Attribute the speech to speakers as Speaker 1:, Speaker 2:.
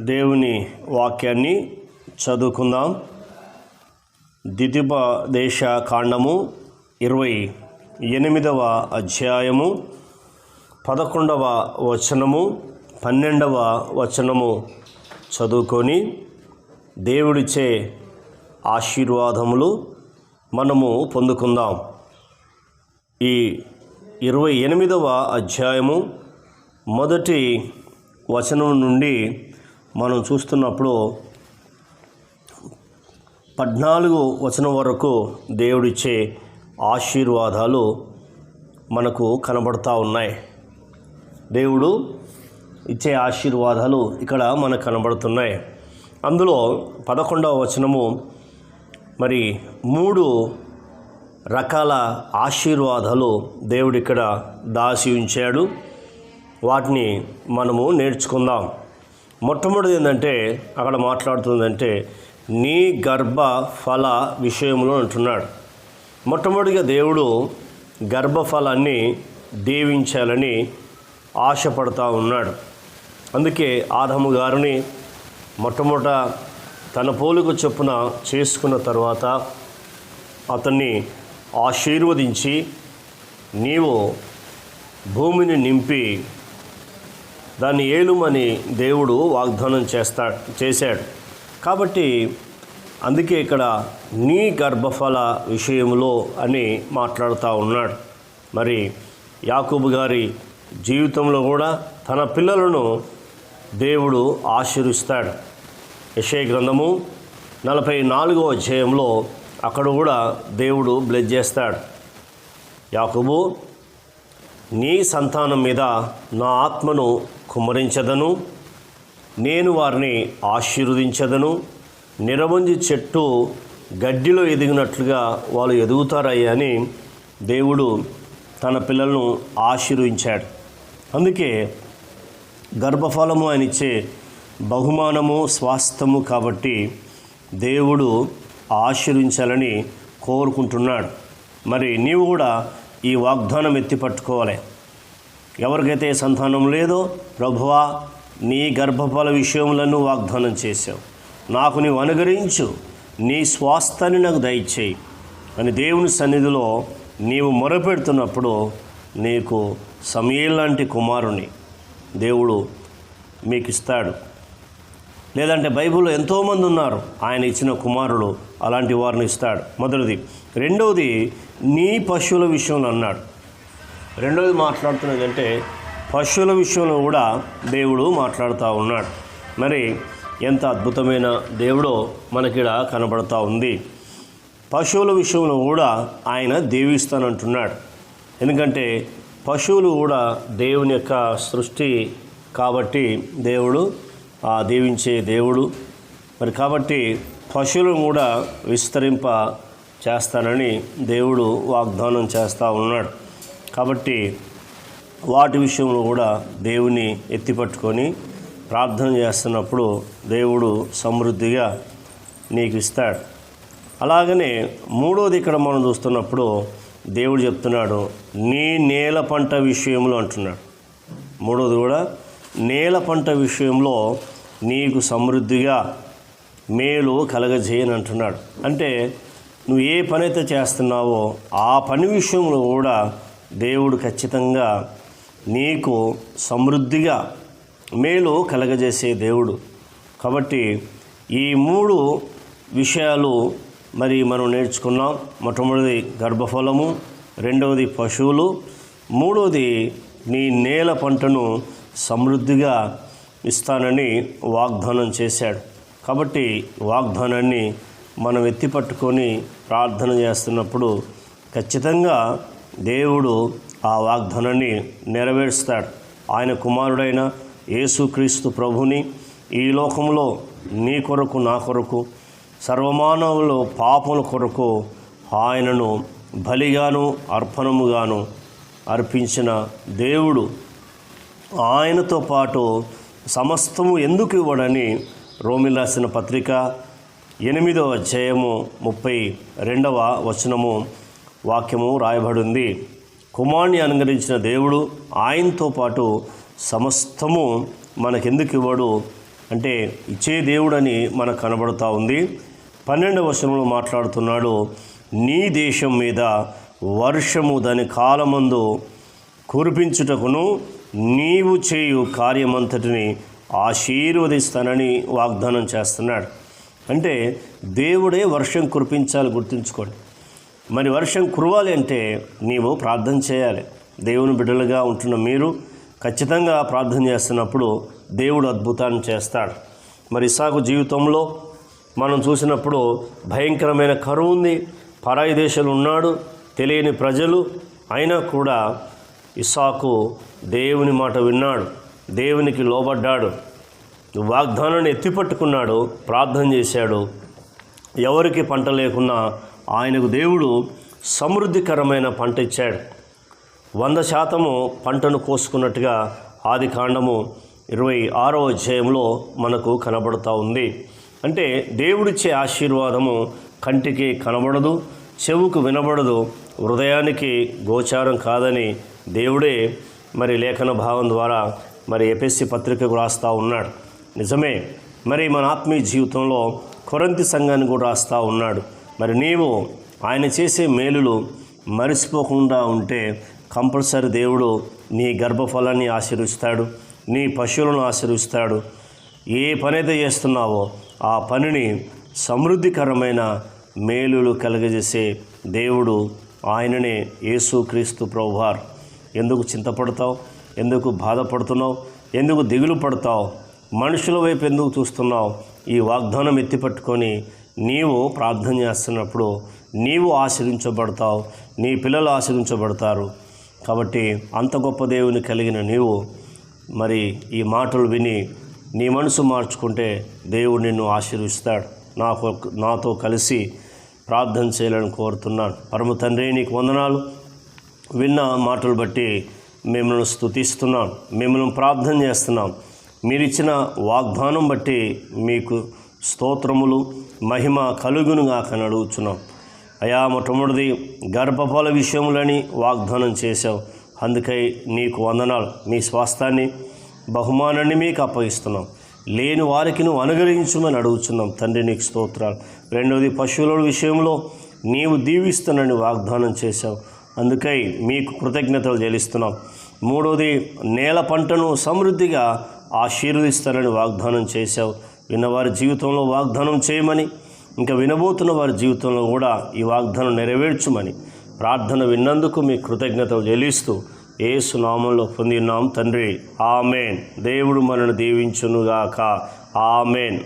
Speaker 1: దేవుని వాక్యాన్ని చదువుకుందాం. ద్వితీయ దేశ కాండము ఇరవై ఎనిమిదవ అధ్యాయము పదకొండవ వచనము పన్నెండవ వచనము చదువుకొని దేవుడిచ్చే ఆశీర్వాదములు మనము పొందుకుందాం. ఈ ఇరవై ఎనిమిదవ అధ్యాయము మొదటి వచనం నుండి మనం చూస్తున్నప్పుడు పద్నాలుగు వచనం వరకు దేవుడిచ్చే ఆశీర్వాదాలు మనకు కనబడతా ఉన్నాయి. దేవుడు ఇచ్చే ఆశీర్వాదాలు ఇక్కడ మనకు కనబడుతున్నాయి. అందులో పదకొండవ వచనము మరి మూడు రకాల ఆశీర్వాదాలు దేవుడు ఇక్కడ దాసి ఉంచాడు. వాటిని మనము నేర్చుకుందాం. మొట్టమొదటిది ఏంటంటే అక్కడ మాట్లాడుతుందంటే నీ గర్భ ఫల విషయంలో అంటున్నాడు. మొట్టమొదటిగా దేవుడు గర్భఫలాన్ని దీవించాలని ఆశపడతా ఉన్నాడు. అందుకే ఆదము గారిని మొట్టమొదట తన పోలిక చొప్పున చేసుకున్న తర్వాత అతన్ని ఆశీర్వదించి నీవు భూమిని నింపి దాన్ని ఏలుమని దేవుడు వాగ్దానం చేస్తా చేశాడు. కాబట్టి అందుకే ఇక్కడ నీ గర్భఫల విషయంలో అని మాట్లాడుతూ ఉన్నాడు. మరి యాకూబు గారి జీవితంలో కూడా తన పిల్లలను దేవుడు ఆశీర్విస్తాడు. యశయ గ్రంథము నలభై నాలుగో అధ్యాయంలో అక్కడ కూడా దేవుడు బ్లెజ్ చేస్తాడు. యాకూబు నీ సంతానం మీద నా ఆత్మను కుమ్మరించదను నేను వారిని ఆశీర్వదించదను. నిరవంజి చెట్టు గడ్డిలో ఎదిగినట్లుగా వాళ్ళు ఎదుగుతారయ్యా అని దేవుడు తన పిల్లలను ఆశీర్వించాడు అందుకే గర్భఫలము ఆయన ఇచ్చే బహుమానము స్వాస్థ్యము కాబట్టి దేవుడు ఆశీర్వించాలని కోరుకుంటున్నాడు. మరి నీవు కూడా ఈ వాగ్దానం ఎత్తి పట్టుకోవాలి ఎవరికైతే సంతానం లేదో ప్రభువా నీ గర్భఫల విషయములను వాగ్దానం చేశావు. నాకు నీవు అనుగరించు నీ స్వాస్థాన్ని నాకు దయచేయి. అని దేవుని సన్నిధిలో నీవు మొరపెడుతున్నప్పుడు నీకు సమయం లాంటి కుమారుని దేవుడు మీకు ఇస్తాడు లేదంటే బైబిల్లో ఎంతోమంది ఉన్నారు ఆయన ఇచ్చిన కుమారుడు అలాంటి వారిని ఇస్తాడు. మొదటిది. రెండవది నీ పశువుల విషయంలో అన్నాడు. రెండవది మాట్లాడుతున్నది అంటే పశువుల విషయంలో కూడా దేవుడు మాట్లాడుతూ ఉన్నాడు. మరి ఎంత అద్భుతమైన దేవుడో మనకిడ కనబడతా ఉంది. పశువుల విషయంలో కూడా ఆయన దీవిస్తానంటున్నాడు. ఎందుకంటే పశువులు కూడా దేవుని యొక్క సృష్టి కాబట్టి దేవుడు ఆ దీవించే దేవుడు. మరి కాబట్టి పశువులను కూడా విస్తరింప చేస్తానని దేవుడు వాగ్దానం చేస్తూ ఉన్నాడు. కాబట్టి వాటి విషయంలో కూడా దేవుని ఎత్తిపట్టుకొని ప్రార్థన చేస్తున్నప్పుడు దేవుడు సమృద్ధిగా నీకు ఇస్తాడు. అలాగనే మూడోది ఇక్కడ మనం చూస్తున్నప్పుడు దేవుడు చెప్తున్నాడు నీ నేల పంట విషయంలో అంటున్నాడు. మూడోది కూడా నేల పంట విషయంలో నీకు సమృద్ధిగా మేలు కలగజేయని అంటున్నాడు. అంటే నువ్వు ఏ పని అయితే చేస్తున్నావో ఆ పని విషయంలో కూడా దేవుడు ఖచ్చితంగా నీకు సమృద్ధిగా మేలు కలగజేసే దేవుడు. కాబట్టి ఈ మూడు విషయాలు మరి మనం నేర్చుకున్నాం. మొట్టమొదటిది గర్భఫలము రెండవది పశువులు మూడవది నీ నేల పంటను సమృద్ధిగా ఇస్తానని వాగ్దానం చేశాడు. కాబట్టి వాగ్దానాన్ని మనం ఎత్తిపట్టుకొని ప్రార్థన చేస్తున్నప్పుడు ఖచ్చితంగా దేవుడు ఆ వాగ్దానాన్ని నెరవేరుస్తాడు. ఆయన కుమారుడైన యేసుక్రీస్తు ప్రభుని ఈ లోకంలో నీ కొరకు నా కొరకు సర్వమానవుల పాపముల కొరకు ఆయనను బలిగాను అర్పణముగాను అర్పించిన దేవుడు ఆయనతో పాటు సమస్తము ఎందుకు ఇవ్వడని రోమిల్ రాసిన పత్రిక ఎనిమిదవ అధ్యాయము ముప్పై రెండవ వచనము వాక్యము రాయబడింది. కుమారుని అనుగ్రహించిన దేవుడు ఆయనతో పాటు సమస్తము మనకెందుకు ఇవ్వడు అంటే ఇచ్చే దేవుడని మనకు కనబడుతూ ఉంది. పన్నెండవ వచనంలో మాట్లాడుతున్నాడు నీ దేశం మీద వర్షము దాని కాలమందు కురిపించుటకును నీవు చేయు కార్యమంతటిని ఆశీర్వదిస్తానని వాగ్దానం చేస్తున్నాడు. అంటే దేవుడే వర్షం కురిపించాలి గుర్తుంచుకోండి. మరి వర్షం కురవాలి అంటే నీవు ప్రార్థన చేయాలి. దేవుని బిడ్డలుగా ఉంటున్న మీరు ఖచ్చితంగా ప్రార్థన చేస్తున్నప్పుడు దేవుడు అద్భుతాన్ని చేస్తాడు. మరి ఇసాకు జీవితంలో మనం చూసినప్పుడు భయంకరమైన కరువు ఉంది. పరాయి దేశాలు ఉన్నాడు తెలియని ప్రజలు అయినా కూడా ఇసాకు దేవుని మాట విన్నాడు దేవునికి లోబడ్డాడు. వాగ్దానాన్ని ఎత్తిపట్టుకున్నాడు ప్రార్థన చేశాడు. ఎవరికి పంట లేకున్నా ఆయనకు దేవుడు సమృద్ధికరమైన పంట ఇచ్చాడు. వంద శాతము పంటను కోసుకున్నట్టుగా ఆది కాండము ఇరవై ఆరో అధ్యాయంలో మనకు కనబడుతూ ఉంది. అంటే దేవుడిచ్చే ఆశీర్వాదము కంటికి కనబడదు చెవుకు వినబడదు హృదయానికి గోచారం కాదని దేవుడే మరి లేఖన భావం ద్వారా మరి ఎపిఎస్సి పత్రికకు రాస్తూ ఉన్నాడు. నిజమే మరి మన ఆత్మీయ జీవితంలో కొరంతి సంఘాన్ని కూడా రాస్తూ ఉన్నాడు. మరి నీవు ఆయన చేసే మేలులు మరిసిపోకుండా ఉంటే కంపల్సరీ దేవుడు నీ గర్భఫలాన్ని ఆశీర్విస్తాడు నీ పశువులను ఆశీర్విస్తాడు ఏ పనైతే చేస్తున్నావో ఆ పనిని సమృద్ధికరమైన మేలులు కలుగజేసే దేవుడు ఆయననే యేసుక్రీస్తు ప్రభువార్. ఎందుకు చింతపడతావు? ఎందుకు బాధపడుతున్నావు? ఎందుకు దిగులు పడతావు? మనుషుల వైపు ఎందుకు చూస్తున్నావు? ఈ వాగ్దానం ఎత్తిపట్టుకొని నీవు ప్రార్థన చేస్తున్నప్పుడు నీవు ఆశ్రయించబడతావు నీ పిల్లలు ఆశ్రయించబడతారు. కాబట్టి అంత గొప్ప దేవుని కలిగిన నీవు మరి ఈ మాటలు విని నీ మనసు మార్చుకుంటే దేవుడు నిన్ను ఆశీర్విస్తాడు నాకు నాతో కలిసి ప్రార్థన చేయాలని కోరుతున్నాను. పరమ తండ్రి నీకు వందనాలు. విన్న మాటలు బట్టి మిమ్మల్ని స్తుతిస్తున్నాం మిమ్మల్ని ప్రార్థన చేస్తున్నాం. మీరిచ్చిన వాగ్దానం బట్టి మీకు స్తోత్రములు మహిమ కలుగునుగా నడుగుచున్నాం. అయా మొట్టమొదటిది గర్భఫల విషయములని వాగ్దానం చేశావు. అందుకై నీకు వందనాలు. మీ స్వాస్థాన్ని బహుమానాన్ని మీకు అప్పగిస్తున్నాం. లేని వారికి నువ్వు అనుగ్రహించమని అడుగుతున్నాం తండ్రి నీకు స్తోత్రాలు. రెండవది పశువుల విషయంలో నీవు దీవిస్తానని వాగ్దానం చేశావు. అందుకై మీకు కృతజ్ఞతలు చెల్లిస్తున్నాం. మూడవది నేల పంటను సమృద్ధిగా ఆశీర్వదిస్తానని వాగ్దానం చేశావు. విన్నవారి జీవితంలో వాగ్దానం చేయమని ఇంకా వినబోతున్న వారి జీవితంలో కూడా ఈ వాగ్దానం నెరవేర్చుమని ప్రార్థన విన్నందుకు మీ కృతజ్ఞతలు చెల్లిస్తూ ఏసు నామంలో పొందినాం తండ్రి. ఆమెన్. దేవుడు మనను దీవించునుగాక. ఆమెన్.